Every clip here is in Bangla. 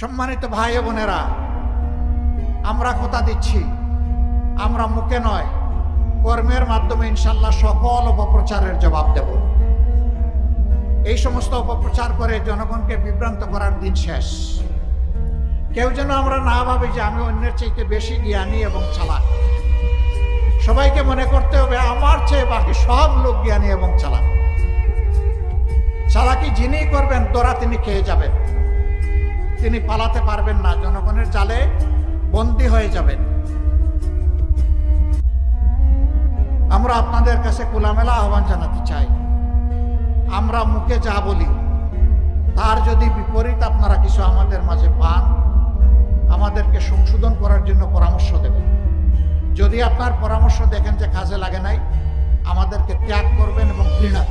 সম্মানিত ভাই বোনেরা, আমরা কথা দিচ্ছি, আমরা মুখে নয়, কর্মের মাধ্যমে ইনশাল্লাহ সকল অপপ্রচারের জবাব দেব। এই সমস্ত অপপ্রচার করে জনগণকে বিভ্রান্ত করার দিন শেষ। কেউ যেন আমরা না ভাবি যে আমি অন্যের চাইতে বেশি জ্ঞানী এবং চালাক। সবাইকে মনে করতে হবে, আমার চেয়ে বাকি সব লোক জ্ঞানী এবং চালাক। চালাকি যিনি করবেন, তোরা তিনি খেয়ে যাবেন। তিনি পালাতে পারবেন না, জনগণের জালে বন্দী হয়ে যাবেন। আমরা আপনাদের কাছে খোলামেলা আহ্বান জানাতে চাই। আমরা মুখে যা বলি, তার যদি বিপরীত আপনারা কিছু আমাদের মাঝে পান, আমাদেরকে সংশোধন করার জন্য পরামর্শ দেবেন। যদি আপনার পরামর্শ দেখেন যে কাজে লাগে নাই, আমাদেরকে ত্যাগ করবেন এবং ঘৃণা।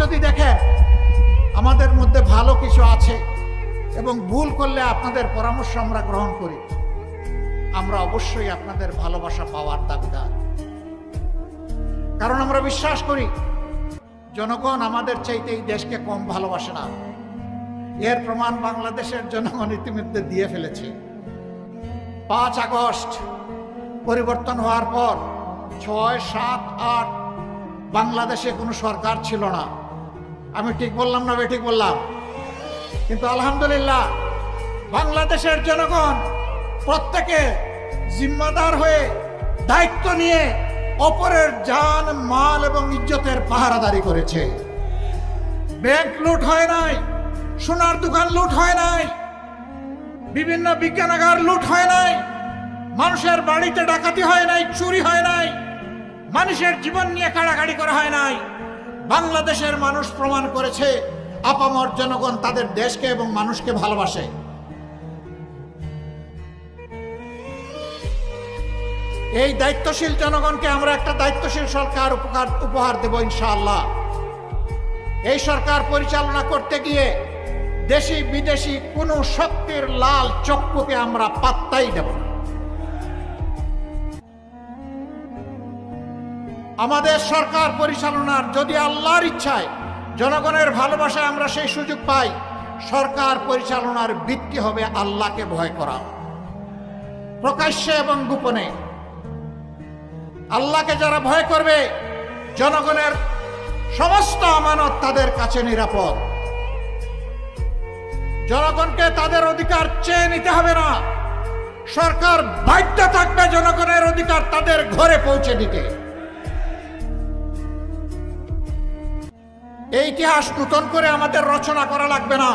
যদি দেখেন আমাদের মধ্যে ভালো কিছু আছে এবং ভুল করলে আপনাদের পরামর্শ আমরা গ্রহণ করি। আমরা অবশ্যই আপনাদের ভালোবাসা পাওয়ার দাবিদার। কারণ আমরা বিশ্বাস করি, জনগণ আমাদের চাইতে এই দেশকে কম ভালোবাসে না। এর প্রমাণ বাংলাদেশের জনগণ ইতিমধ্যে দিয়ে ফেলেছে। পাঁচ আগস্ট পরিবর্তন হওয়ার পর ছয়, সাত, আট বাংলাদেশে কোনো সরকার ছিল না। আমি ঠিক বললাম না বেঠিক বললাম। কিন্তু আলহামদুলিল্লাহ, বাংলাদেশের জনগণ প্রত্যেকে জিম্মাদার হয়ে দায়িত্ব নিয়ে অপরের জান, মাল এবং ইজ্জতের পাহারাদারি করেছে। ব্যাংক লুট হয় নাই, সোনার দোকান লুট হয় নাই, বিভিন্ন বিজ্ঞানাগার লুট হয় নাই, মানুষের বাড়িতে ডাকাতি হয় নাই, চুরি হয় নাই, মানুষের জীবন নিয়ে কাড়াকাড়ি করা হয় নাই। বাংলাদেশের মানুষ প্রমাণ করেছে, আপামর জনগণ তাদের দেশকে এবং মানুষকে ভালোবাসে। এই দায়িত্বশীল জনগণকে আমরা একটা দায়িত্বশীল সরকার উপকার উপহার দেব ইনশাআল্লাহ। এই সরকার পরিচালনা করতে গিয়ে দেশি বিদেশি কোনো শক্তির লাল চক্ষুকে আমরা পাত্তাই দেব না। আমাদের সরকার পরিচালনার যদি আল্লাহর ইচ্ছায় জনগণের ভালোবাসায় আমরা সেই সুযোগ পাই, সরকার পরিচালনার ভিত্তি হবে আল্লাহকে ভয় করা। প্রকাশ্যে এবং গোপনে। আল্লাহকে যারা ভয় করবে, জনগণের সমস্ত আমানত তাদের কাছে নিরাপদ। জনগণকে তাদের অধিকার চেয়ে নিতে হবে না। সরকার বাধ্য থাকবে জনগণের অধিকার তাদের ঘরে পৌঁছে দিতে। এই ইতিহাস নূতন করে আমাদের রচনা করা লাগবে না।